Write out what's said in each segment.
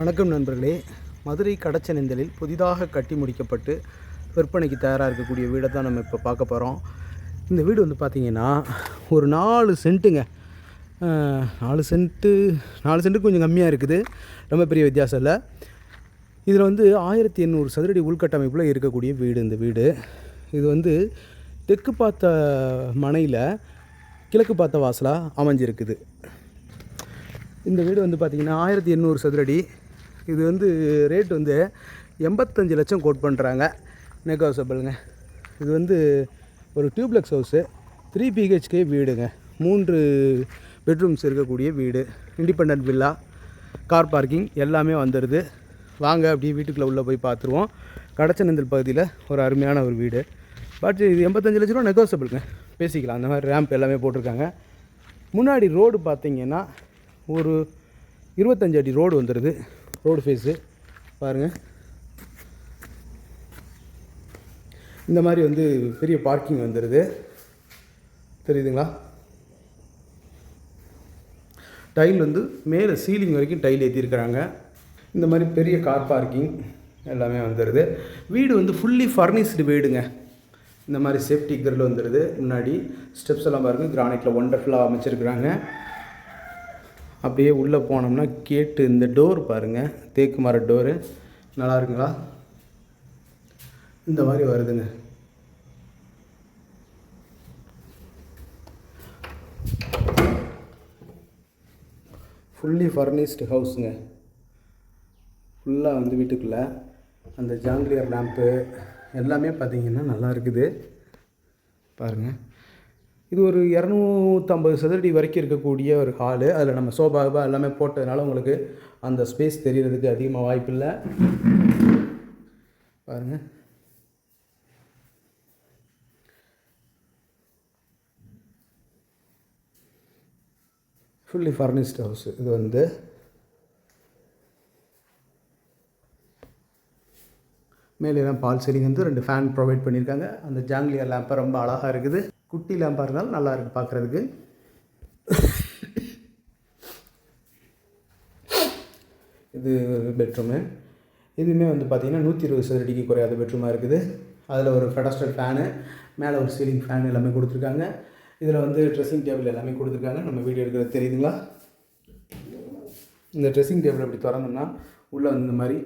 வணக்கம் நண்பர்களே. மதுரை கடச்சனந்தலில் புதிதாக கட்டி முடிக்கப்பட்டு விற்பனைக்கு தயாராக இருக்கக்கூடிய வீடை தான் நம்ம இப்போ பார்க்க போகிறோம் இந்த வீடு வந்து பார்த்திங்கன்னா ஒரு நாலு சென்ட்டுங்க. நாலு சென்ட்டு நாலு சென்ட்டு கொஞ்சம் கம்மியாக இருக்குது. ரொம்ப பெரிய வித்தியாசம் இல்லை. இதில் வந்து ஆயிரத்தி எண்ணூறு சதுரடி உள்கட்டமைப்பில் இருக்கக்கூடிய வீடு இந்த வீடு. இது வந்து தெற்கு பார்த்த மனையில் கிழக்கு பார்த்த வாசலாக அமைஞ்சிருக்குது. இந்த வீடு வந்து பார்த்திங்கன்னா ஆயிரத்தி எண்ணூறு சதுரடி இது வந்து ரேட் வந்து எண்பத்தஞ்சு லட்சம் கோட் பண்ணுறாங்க நெகோசபிளுங்க இது வந்து ஒரு டியூப்ளெக்ஸ் ஹவுஸு த்ரீ பிஹெச்கே வீடுங்க. மூன்று பெட்ரூம்ஸ் இருக்கக்கூடிய வீடு. இண்டிபெண்ட் வில்லா கார் பார்க்கிங் எல்லாமே வந்துடுது வாங்க அப்படியே வீட்டுக்குள்ளே உள்ளே போய் பார்த்துருவோம் கடச்சநந்தல் பகுதியில் ஒரு அருமையான ஒரு வீடு. பட் இது எண்பத்தஞ்சு லட்ச ரூபா நெகோசபிளுங்க பேசிக்கலாம். அந்த மாதிரி ரேம்ப் எல்லாமே போட்டிருக்காங்க. முன்னாடி ரோடு பார்த்திங்கன்னா ஒரு இருபத்தஞ்சு அடி ரோடு வந்துடுது ரோடு ஃபேஸு பாருங்கள் இந்த மாதிரி வந்து பெரிய பார்க்கிங் வந்துடுது தெரியுதுங்களா? டைல் வந்து மேலே சீலிங் வரைக்கும் டைல் ஏற்றிருக்கிறாங்க இந்த மாதிரி பெரிய கார் பார்க்கிங் எல்லாமே வந்துடுது வீடு வந்து ஃபுல்லி ஃபர்னிஷ்டு வீடுங்க. இந்த மாதிரி சேஃப்டி கிரில் வந்துடுது முன்னாடி ஸ்டெப்ஸ் எல்லாம் பாருங்கள் கிரானைட்டில் ஒண்டர்ஃபுல்லாக அமைச்சிருக்கிறாங்க. அப்படியே உள்ளே போனோம்னா கேட்டு இந்த டோர் பாருங்கள் தேக்கு மர டோரு. நல்லா இருக்குங்களா? இந்த மாதிரி வருதுங்க. ஃபுல்லி ஃபர்னிஷ்டு ஹவுஸுங்க ஃபுல்லாக வந்து வீட்டுக்குள்ளே. அந்த ஜாங்கிலியர் லேம்ப்பு எல்லாமே பார்த்தீங்கன்னா நல்லா இருக்குது. பாருங்கள் இது ஒரு இரநூத்தம்பது சதுரடி வரைக்கும் இருக்கக்கூடிய ஒரு ஹாலு அதில் நம்ம சோபா கிபா எல்லாமே போட்டதுனால உங்களுக்கு அந்த ஸ்பேஸ் தெரிகிறதுக்கு அதிகமாக வாய்ப்பில்லை பாருங்கள் ஃபுல்லி ஃபர்னிஸ்ட் ஹவுஸ் இது வந்து மேலேலாம் பால் சீலிங் வந்து ரெண்டு ஃபேன் ப்ரொவைட் பண்ணியிருக்காங்க. அந்த ஜாங்லியர் லேம்பை ரொம்ப அழகாக இருக்குது. குட்டி லேம்பாக இருந்தாலும் நல்லா இருக்குது பார்க்குறதுக்கு. இது பெட்ரூமு. இதுவுமே வந்து பார்த்திங்கன்னா நூற்றி இருபது சதுரடிக்கு குறையாத பெட்ரூமாக இருக்குது. அதில் ஒரு ஃபெடஸ்டல் ஃபேனு மேலே ஒரு சீலிங் ஃபேன் எல்லாமே கொடுத்துருக்காங்க. இதில் வந்து ட்ரெஸ்ஸிங் டேபிள் எல்லாமே கொடுத்துருக்காங்க. நம்ம வீடியோ எடுக்கிறது தெரியுதுங்களா? இந்த ட்ரெஸ்ஸிங் டேபிள் இப்படி திறந்தோம்னா உள்ளே வந்து இந்த மாதிரி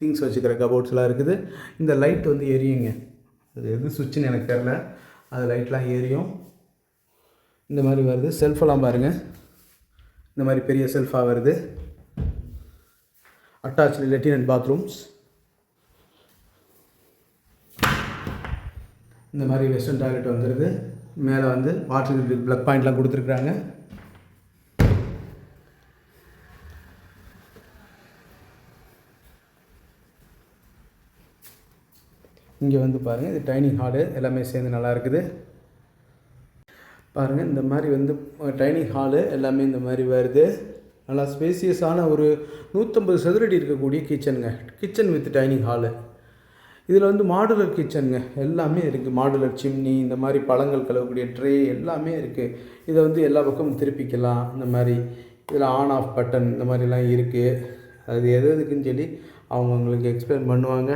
திங்ஸ் வச்சுக்கிற கபோர்ட்ஸ்லாம் இருக்குது. இந்த லைட் வந்து எரியுங்க. அது எது சுவிட்சுன்னு எனக்கு தெரில. அது லைட்லாம் ஏறியும். இந்த மாதிரி வருது. செல்ஃபெல்லாம் பாருங்கள் இந்த மாதிரி பெரிய செல்ஃபாக வருது. அட்டாச் லெட்டின் அண்ட் பாத்ரூம்ஸ் இந்த மாதிரி வெஸ்டர்ன் டாய்லெட் வந்துடுது மேலே வந்து வாட்டர் ப்ளக் பாயிண்ட்லாம் கொடுத்துருக்குறாங்க. இங்கே வந்து பாருங்கள் இது டைனிங் ஹாலு எல்லாமே சேர்ந்து நல்லா இருக்குது. பாருங்கள் இந்த மாதிரி வந்து டைனிங் ஹாலு எல்லாமே இந்த மாதிரி வருது. நல்லா ஸ்பேசியஸான ஒரு நூற்றம்பது சதுரடி இருக்கக்கூடிய கிச்சனுங்க. Kitchen with dining hall. இதில் வந்து மாடுலர் கிச்சனுங்க. எல்லாமே இருக்குது மாடுலர் சிம்னி இந்த மாதிரி பழங்கள் கழுவக்கூடிய ட்ரே எல்லாமே இருக்குது இதை வந்து எல்லா பக்கமும் திருப்பிக்கலாம். இந்த மாதிரி இதில் ஆன் ஆஃப் பட்டன் இந்த மாதிரிலாம் இருக்குது அது எது எதுக்குன்னு சொல்லி அவங்க உங்களுக்கு எக்ஸ்பிளைன் பண்ணுவாங்க.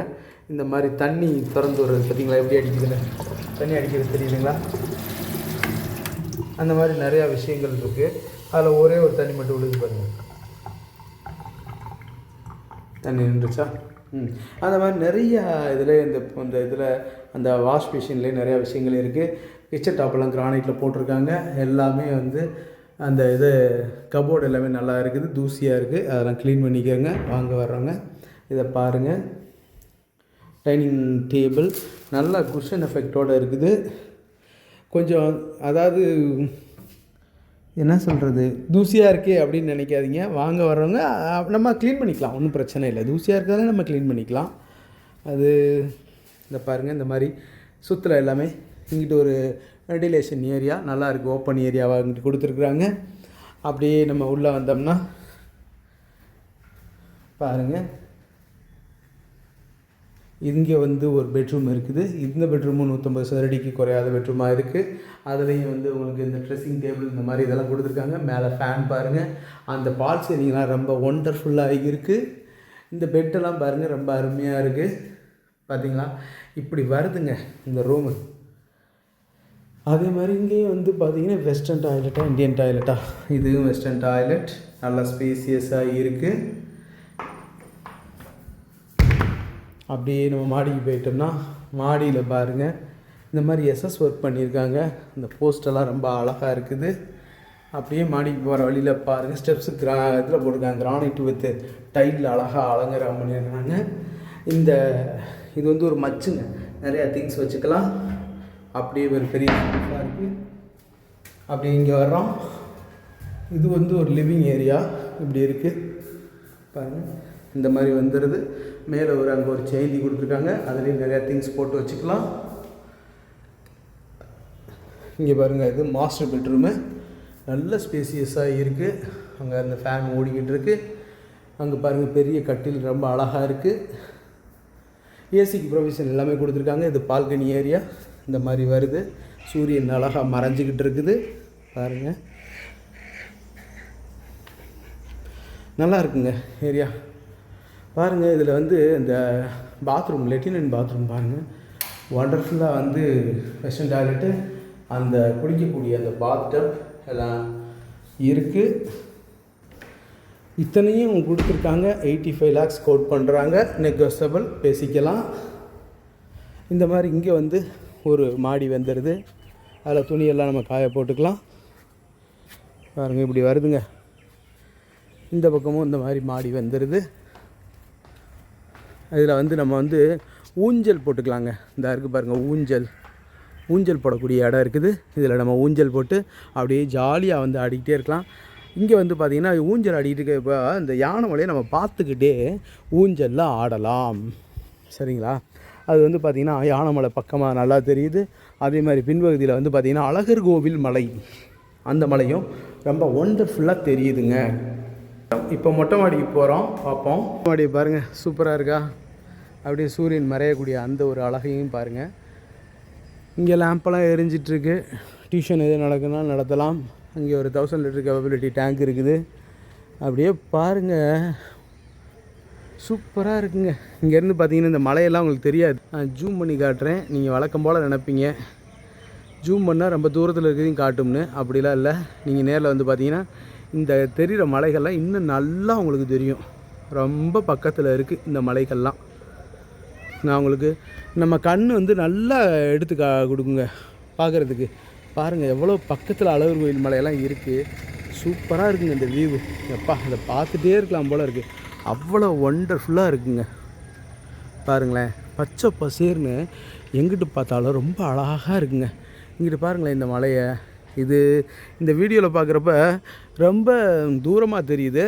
இந்த மாதிரி தண்ணி திறந்து வர்றது பார்த்தீங்களா? எப்படி அடிக்குதுன்னு? தண்ணி அடிக்கிறது தெரியுதுங்களா? அந்த மாதிரி நிறையா விஷயங்கள் இருக்குது அதில் ஒரே ஒரு தண்ணி மட்டும் விழுது பாருங்கள் தண்ணி நின்றுச்சா? ம். அந்த மாதிரி நிறைய இதில் இந்த இந்த இதில் அந்த வாஷ் மிஷின்லேயே நிறையா விஷயங்கள் இருக்குது கிச்சன் டாப்லாம் கிரானைட்டில் போட்டிருக்காங்க. எல்லாமே வந்து அந்த இது கபோர்டு எல்லாமே நல்லா இருக்குது தூசியாக இருக்குது அதெல்லாம் க்ளீன் பண்ணிக்கோங்க. வாங்க வர்றவங்க இதை பாருங்கள் டைனிங் டேபிள் நல்லா குஷன் எஃபெக்டோடு இருக்குது. கொஞ்சம் அதாவது என்ன சொல்கிறது தூசியாக இருக்கே அப்படின்னு நினைக்காதீங்க. வாங்க வர்றவங்க நம்ம க்ளீன் பண்ணிக்கலாம். ஒன்றும் பிரச்சனை இல்லை. தூசியாக இருக்கிறதால நம்ம க்ளீன் பண்ணிக்கலாம். அது இந்த பாருங்கள் இந்த மாதிரி சுற்றுல எல்லாமே இங்கிட்டு ஒரு வெண்டிலேஷன் ஏரியா நல்லா இருக்குது ஓப்பன் ஏரியாவாக கொடுத்துருக்குறாங்க. அப்படியே நம்ம உள்ளே வந்தோம்னா பாருங்கள் இங்கே வந்து ஒரு பெட்ரூம் இருக்குது. இந்த பெட்ரூமும் நூற்றம்பது சதுரடிக்கு குறையாத பெட்ரூமாக இருக்குது அதுலேயும் வந்து உங்களுக்கு இந்த ட்ரெஸ்ஸிங் டேபிள் இந்த மாதிரி இதெல்லாம் கொடுத்துருக்காங்க. மேலே ஃபேன் பாருங்கள் அந்த பால் சீலிங்லாம் ரொம்ப ஒண்டர்ஃபுல்லாக இருக்குது இந்த பெட்டெல்லாம் பாருங்கள் ரொம்ப அருமையாக இருக்குது பார்த்தீங்களா இப்படி வருதுங்க இந்த ரூமு அதே மாதிரி இங்கேயும் வந்து பார்த்தீங்கன்னா வெஸ்டர்ன் டாய்லெட்டா இந்தியன் டாய்லெட்டா இதுவும் வெஸ்டர்ன் டாய்லெட் நல்லா ஸ்பேசியஸாக இருக்குது அப்படியே நம்ம மாடிக்கு போயிட்டோம்னா மாடியில் பாருங்கள் இந்த மாதிரி எஸ்எஸ் ஒர்க் பண்ணியிருக்காங்க. இந்த போஸ்டெல்லாம் ரொம்ப அழகாக இருக்குது. அப்படியே மாடிக்கு போகிற வழியில் பாருங்கள் ஸ்டெப்ஸு கிரா இதில் போட்டிருக்காங்க. கிரானைட் வித் டைலில் அழகாக அலங்காரம் பண்ணியிருக்காங்க. இந்த இது வந்து ஒரு மச்சுங்க. நிறையா திங்ஸ் வச்சுக்கலாம். அப்படியே ஒரு பெரிய இருக்குது அப்படியே இங்கே வர்றோம். இது வந்து ஒரு லிவிங் ஏரியா இப்படி இருக்குது பாருங்கள் இந்த மாதிரி வந்துடுது மேலே ஒரு அங்கே ஒரு செய்தி கொடுத்துருக்காங்க. அதுலேயும் நிறையா திங்ஸ் போட்டு வச்சுக்கலாம். இங்கே பாருங்கள் இது மாஸ்டர் பெட்ரூமு நல்ல ஸ்பேசியஸாக இருக்குது அங்கே அந்த ஃபேன் ஓடிக்கிட்டு இருக்கு. அங்கே பாருங்கள் பெரிய கட்டில் ரொம்ப அழகாக இருக்குது ஏசிக்கு ப்ரொவிஷன் எல்லாமே கொடுத்துருக்காங்க. இது பால்கனி ஏரியா இந்த மாதிரி வருது. சூரியன் அழகாக மறைஞ்சிக்கிட்டு இருக்குது. பாருங்கள் நல்லா இருக்குங்க ஏரியா. பாருங்கள் இதில் வந்து இந்த பாத்ரூம் லெட்டினன் பாத்ரூம் பாருங்கள் ஒண்டர்ஃபுல்லாக வந்து வெஸ்டர்ன் டாய்லெட்டு அந்த குளிக்கக்கூடிய அந்த பாத்டப் எல்லாம் இருக்குது இத்தனையும் கொடுத்துருக்காங்க. எயிட்டி ஃபைவ் லேக்ஸ் கோட் பண்ணுறாங்க நெகோசபிள் பேசிக்கலாம். இந்த மாதிரி இங்கே வந்து ஒரு மாடி வந்துடுது அதில் துணியெல்லாம் நம்ம காய போட்டுக்கலாம். பாருங்கள் இப்படி வருதுங்க. இந்த பக்கமும் இந்த மாதிரி மாடி வந்துடுது இதில் வந்து நம்ம வந்து ஊஞ்சல் போட்டுக்கலாங்க. இந்த இருக்குது பாருங்கள் ஊஞ்சல். ஊஞ்சல் போடக்கூடிய இடம் இருக்குது. இதில் நம்ம ஊஞ்சல் போட்டு அப்படியே ஜாலியாக வந்து ஆடிக்கிட்டே இருக்கலாம். இங்கே வந்து பார்த்திங்கன்னா ஊஞ்சல் ஆடிக்கிட்டு இருக்கப்போ இந்த யானை மலையை நம்ம பார்த்துக்கிட்டே ஊஞ்சலில் ஆடலாம். சரிங்களா? அது வந்து பார்த்திங்கன்னா யானைமலை பக்கமாக நல்லா தெரியுது. அதே மாதிரி பின்பகுதியில் வந்து பார்த்திங்கன்னா அழகர் கோவில் மலை அந்த மலையும் ரொம்ப ஒண்டர்ஃபுல்லாக தெரியுதுங்க. இப்போ மொட்டை மாடிக்கு போகிறோம் பார்ப்போம். மொட்டை மாடி பாருங்கள் சூப்பராக இருக்கா? அப்படியே சூரியன் மறையக்கூடிய அந்த ஒரு அழகையும் பாருங்கள் இங்கே லேம்பெல்லாம் எரிஞ்சிட்ருக்கு. டியூஷன் எது நடக்குதுன்னா நடத்தலாம். அங்கே ஒரு தௌசண்ட் லிட்டர் கேபபிலிட்டி டேங்க் இருக்குது. அப்படியே பாருங்கள் சூப்பராக இருக்குங்க. இங்கேருந்து பார்த்தீங்கன்னா இந்த மலையெல்லாம் உங்களுக்கு தெரியாது. நான் ஜூம் பண்ணி காட்டுறேன். நீங்கள் வழக்கம் போல் நினப்பீங்க. ஜூம் பண்ணால் ரொம்ப தூரத்தில் இருக்கிறதையும் காட்டும்னு. அப்படிலாம் இல்லை. நீங்கள் நேரில் வந்து பார்த்தீங்கன்னா இந்த தெரிகிற மலைகள்லாம் இன்னும் நல்லா உங்களுக்கு தெரியும். ரொம்ப பக்கத்தில் இருக்குது இந்த மலைகள்லாம். நான் உங்களுக்கு நம்ம கண் வந்து நல்லா எடுத்து கா கொடுக்குங்க. பார்க்குறதுக்கு. பாருங்கள் எவ்வளோ பக்கத்தில் அழகர் கோயில் மலையெல்லாம் இருக்குது சூப்பராக இருக்குங்க இந்த வியூ எப்பா அதை பார்த்துட்டே இருக்கலாம் போல் இருக்குது அவ்வளோ ஒண்டர்ஃபுல்லாக இருக்குங்க. பாருங்களேன் பச்சை பசேர்னு எங்கிட்டு பார்த்தாலும் ரொம்ப அழகாக இருக்குங்க. இங்கிட்டு பாருங்களேன் இந்த மலையை. இது இந்த வீடியோவில் பார்க்குறப்ப ரொம்ப தூரமாக தெரியுது.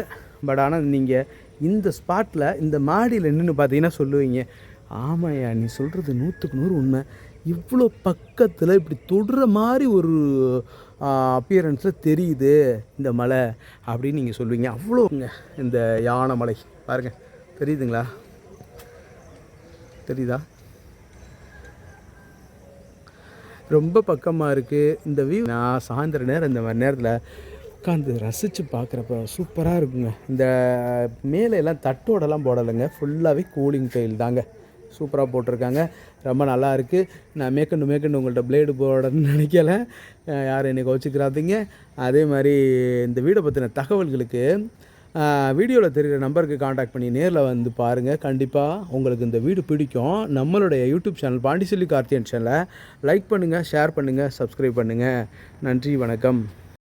பட் ஆனால் நீங்கள் இந்த ஸ்பாட்டில் இந்த மாடியில் நின்று பார்த்தீங்கன்னா சொல்லுவீங்க. ஆமாய்யா நீ சொல்கிறது நூற்றுக்கு நூறு உண்மை. இவ்வளோ பக்கத்தில் இப்படி தொடுற மாதிரி ஒரு அப்பியரன்ஸில் தெரியுது இந்த மலை அப்படின்னு நீங்கள் சொல்லுவீங்க. அவ்வளோங்க இந்த யானை மலை. பாருங்கள் தெரியுதுங்களா? தெரியுதா? ரொம்ப பக்கமாக இருக்குது இந்த வியூ நான் சாயந்தர நேரம் இந்த மாதிரி நேரத்தில் உட்காந்து ரசித்து பார்க்குறப்ப சூப்பராக இருக்குங்க. இந்த மேலே எல்லாம் தட்டோடலாம் போடலைங்க. ஃபுல்லாகவே கூலிங் டைல் தாங்க. சூப்பராக போட்டிருக்காங்க. ரொம்ப நல்லா இருக்குது நான் மேற்கண்டு மேற்கண்டு உங்கள்கிட்ட பிளேடு போடணும்னு நினைக்கல. யாரும் என்னை வச்சுக்கிறாதீங்க அதே மாதிரி இந்த வீடை பற்றின தகவல்களுக்கு வீடியோவில் தெரிகிற நம்பருக்கு காண்டாக்ட் பண்ணி நேரில் வந்து பாருங்கள் கண்டிப்பாக உங்களுக்கு இந்த வீடு பிடிக்கும். நம்மளுடைய யூடியூப் சேனல் பாண்டிசெல்லி கார்த்தியன் சேனலை லைக் பண்ணுங்கள் ஷேர் பண்ணுங்கள் சப்ஸ்கிரைப் பண்ணுங்கள் நன்றி வணக்கம்.